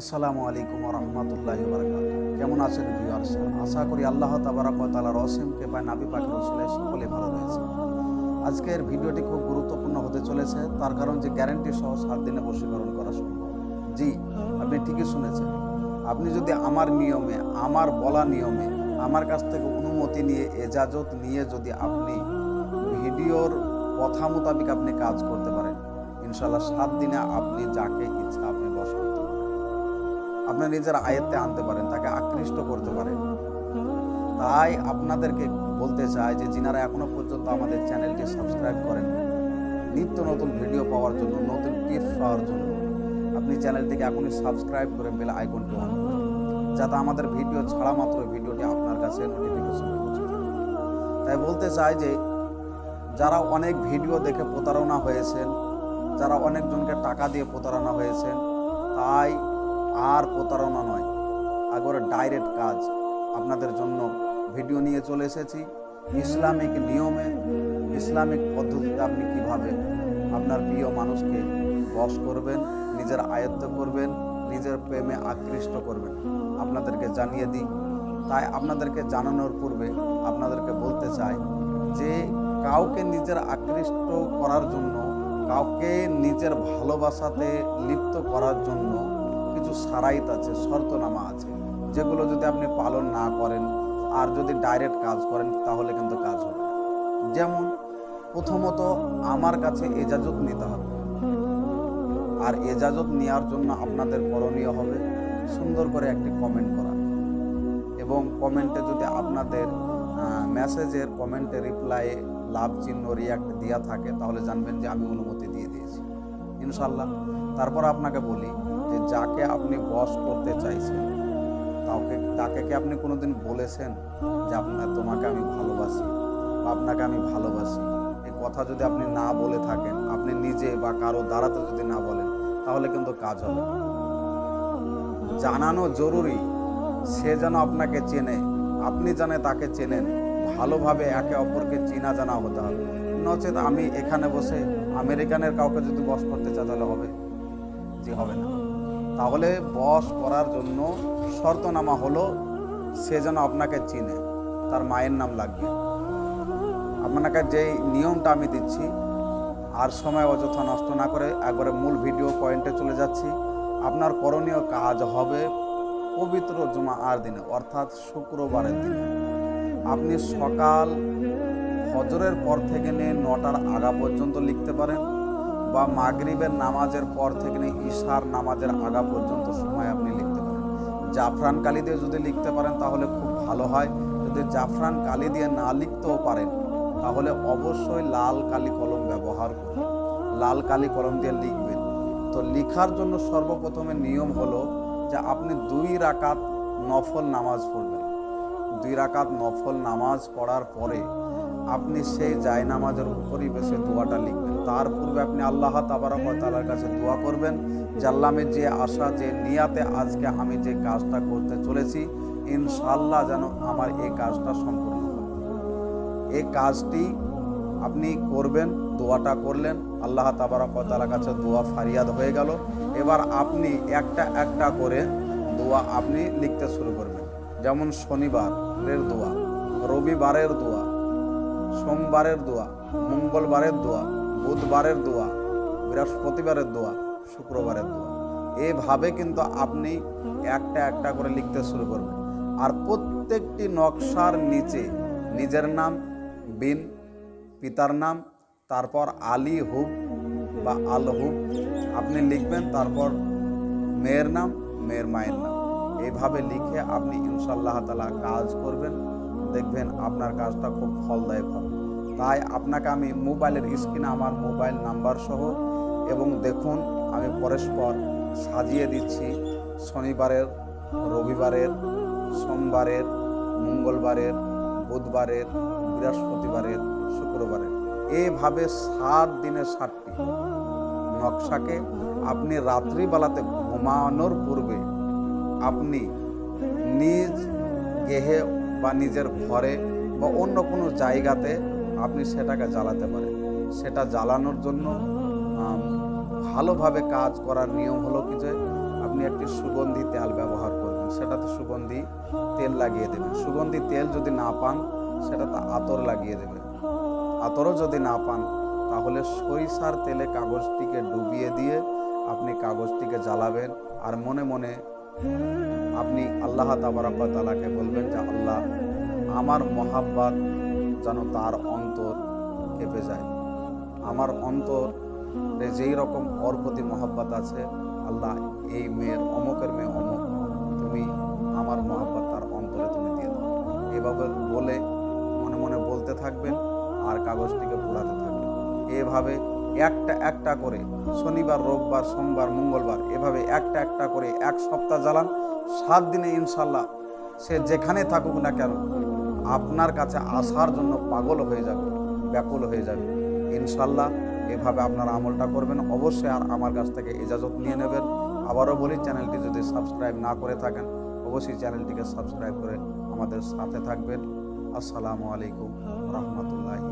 আসসালামু আলাইকুম রহমতুল্লাহ বারকাত কেমন আছেন ভিউয়ার্স আশা করি আল্লাহ তাবারাক ওয়া তাআলার অসীম কৃপায় নাবি পাকের রসুলের সকলে ভালো রয়েছে। আজকের ভিডিওটি খুব গুরুত্বপূর্ণ হতে চলেছে, তার কারণ যে গ্যারেন্টি সহ সাত দিনে বশীকরণ করা সম্ভব। জি, আপনি ঠিকই শুনেছেন। আপনি যদি আমার নিয়মে, আমার বলা নিয়মে, আমার কাছ থেকে অনুমতি নিয়ে, এজাজত নিয়ে যদি আপনি ভিডিওর কথা মোতাবেক আপনি কাজ করতে পারেন ইনশাল্লাহ সাত দিনে আপনি যাকে ইচ্ছা আপনি পারেন আপনার নিজের আয়ত্তে আনতে পারেন, তাকে আকৃষ্ট করতে পারেন। তাই আপনাদেরকে বলতে চাই যে যিনারা এখনও পর্যন্ত আমাদের চ্যানেলটি সাবস্ক্রাইব করেন, নিত্য নতুন ভিডিও পাওয়ার জন্য, নতুন টিপস পাওয়ার জন্য, আপনি চ্যানেলটিকে এখনই সাবস্ক্রাইব করে বেল আইকনটি অন করে যাতে আমাদের ভিডিও ছাড়া মাত্র ভিডিওটি আপনার কাছে নোটিফিকেশন পৌঁছে তাই বলতে চাই যে যারা অনেক ভিডিও দেখে প্রতারণা হয়েছেন, যারা অনেকজনকে টাকা দিয়ে প্রতারণা হয়েছেন, তাই আর প্রতারণা নয়। একবারে ডাইরেক্ট কাজ। আপনাদের জন্য ভিডিও নিয়ে চলে এসেছি। ইসলামিক নিয়মে, ইসলামিক পদ্ধতিতে আপনি কীভাবে আপনার প্রিয় মানুষকে বশ করবেন, নিজের আয়ত্ত করবেন, নিজের প্রেমে আকৃষ্ট করবেন, আপনাদেরকে জানিয়ে দিই। তাই আপনাদেরকে জানানোর পূর্বে আপনাদেরকে বলতে চাই যে, কাউকে নিজের আকৃষ্ট করার জন্য, কাউকে নিজের ভালোবাসাতে লিপ্ত করার জন্য কিছু সারাইত আছে শর্তনামা আছে, যেগুলো যদি আপনি পালন না করেন আর যদি ডাইরেক্ট কাজ করেন, তাহলে কিন্তু কাজ হবে যেমন, প্রথমত আমার কাছে এজাজত নিতে হবে। আর এজাজত নেওয়ার জন্য আপনাদের করণীয় হবে সুন্দর করে একটি কমেন্ট করা। এবং কমেন্টে যদি আপনাদের মেসেজের কমেন্টে রিপ্লাইয়ে লাভ চিহ্ন রিয়াক্ট দেওয়া থাকে, তাহলে জানবেন যে আমি অনুমতি দিয়ে দিয়েছি। ইনশাল্লাহ তারপর আপনাকে বলি যে যাকে আপনি বস করতে চাইছেন তাকে তাকে কি আপনি কোনোদিন বলেছেন যে আপনার তোমাকে আমি ভালোবাসি বা আপনাকে আমি ভালোবাসি? এই কথা যদি আপনি না বলে থাকেন, আপনি নিজে বা কারও দ্বারাতে যদি না বলেন, তাহলে কিন্তু কাজ হবে জানানো জরুরি, সে যেন আপনাকে চেনে, আপনি জানে তাকে চেনেন, ভালোভাবে একে অপরকে চেনা জানা হতে হবে। নচেত আমি এখানে বসে আমেরিকানের কাউকে যদি বস করতে চাই, তাহলে হবে? জি, হবে না। তাহলে বস করার জন্য শর্তনামা হলো সে যেন আপনাকে চিনে, তার মায়ের নাম লাগবে আপনাকে যেই নিয়মটা আমি দিচ্ছি, আর সময় অযথা নষ্ট না করে একবারে মূল ভিডিও পয়েন্টে চলে যাচ্ছি। আপনার করণীয় কাজ হবে পবিত্র জুমা আর দিনে, অর্থাৎ শুক্রবারের দিনে। আপনি সকাল ফজরের পর থেকে নিয়ে নটার আগা পর্যন্ত লিখতে পারেন। বা মাগরিবের নামাজের পর থেকে নিয়ে ঈশার নামাজের আগা পর্যন্ত সময় আপনি লিখতে পারেন। জাফরান কালি দিয়ে যদি লিখতে পারেন, তাহলে খুব ভালো হয়। যদি জাফরান কালি দিয়ে না লিখতেও পারেন, তাহলে অবশ্যই লাল কালি কলম ব্যবহার করুন। লাল কালি কলম দিয়ে লিখবেন। তো লিখার জন্য সর্বপ্রথমে নিয়ম হলো যে আপনি দুই রাকাত নফল নামাজ পড়বেন। দুই রাকাত নফল নামাজ পড়ার পরে আপনি সেই জায় নামাজের বসে দোয়াটা লিখবেন। তার পূর্বে আপনি আল্লাহ তাবারক তালার কাছে দোয়া করবেন আমি যে আশা, যে নিয়াতে আজকে আমি যে কাজটা করতে চলেছি ইনশাল্লাহ যেন আমার এই কাজটা সম্পূর্ণ হয়। এই কাজটি আপনি করবেন, দোয়াটা করলেন, আল্লাহ তাবারক তালার কাছে দোয়া ফারিয়াদ হয়ে গেল। এবার আপনি একটা একটা করে দোয়া আপনি লিখতে শুরু করবেন। যেমন শনিবারের দোয়া, রবিবারের দোয়া সোমবারের দোয়া, মঙ্গলবারের দোয়া, বুধবারের দোয়া, বৃহস্পতিবারের দোয়া, শুক্রবারের দোয়া। এভাবে কিন্তু আপনি একটা একটা করে লিখতে শুরু করবেন। আর প্রত্যেকটি নকশার নিচে নিজের নাম, বিন, পিতার নাম, তারপর আলী হুব বা আল হুব আপনি লিখবেন, তারপর মেয়ের নাম, মেয়ের মায়ের নাম। এইভাবে লিখে আপনি ইনশাল্লাহ তালা কাজ করবেন। দেখবেন আপনার কাজটা খুব ফলদায়ক হবে। তাই আপনাকে আমি মোবাইলের স্ক্রিনে আমার মোবাইল নাম্বার সহ এবং দেখুন, আমি পরস্পর সাজিয়ে দিচ্ছি শনিবারের, রবিবারের, সোমবারের, মঙ্গলবারের, বুধবারের, বৃহস্পতিবারের, শুক্রবারের। এভাবে সাত দিনের সাতটি নকশাকে আপনি রাত্রিবেলাতে ঘুমানোর পূর্বে আপনি নিজ গেহে বা নিজের ঘরে বা অন্য কোনো জায়গাতে আপনি সেটাকে জ্বালাতে পারেন। সেটা জ্বালানোর জন্য ভালোভাবে কাজ করার নিয়ম হলো কি যে, আপনি একটি সুগন্ধি তেল ব্যবহার করবেন। সেটাতে সুগন্ধি তেল লাগিয়ে দেবেন। সুগন্ধি তেল যদি না পান, সেটাতে আতর লাগিয়ে দেবেন। আতরও যদি না পান, তাহলে সরিষার তেলে কাগজটিকে ডুবিয়ে দিয়ে আপনি কাগজটিকে জ্বালাবেন। আর মনে মনে আপনি আল্লাহ তাবারাকালাকে বলবেন যে আল্লাহ, আমার মহাব্বাত যেন তার অন্তর কেঁপে যায়। আমার অন্তর যেই রকম ওর প্রতি মহাব্বাত আছে, আল্লাহ এই মেয়ের অমুকের মেয়ে অমুক, তুমি আমার মহাব্বাত তার অন্তরে তুমি দিয়ে দাও। এভাবে বলে মনে মনে বলতে থাকবেন আর কাগজটিকে পোড়াতে থাকবেন। এভাবে একটা একটা করে, শনিবার, রোববার, সোমবার, মঙ্গলবার, এভাবে একটা একটা করে এক সপ্তাহ জ্বালান, সাত দিনে ইনশাল্লাহ সে যেখানে থাকুক না কেন, আপনার কাছে আসার জন্য পাগল হয়ে যাবে, ব্যাকুল হয়ে যাবে। ইনশাল্লাহ এভাবে আপনার আমলটা করবেন, অবশ্যই আর আমার কাছ থেকে ইজাজত নিয়ে নেবেন। আবারও বলি, চ্যানেলটি যদি সাবস্ক্রাইব না করে থাকেন, অবশ্যই চ্যানেলটিকে সাবস্ক্রাইব করে আমাদের সাথে থাকবেন। আসসালামু আলাইকুম রহমতুল্লাহি।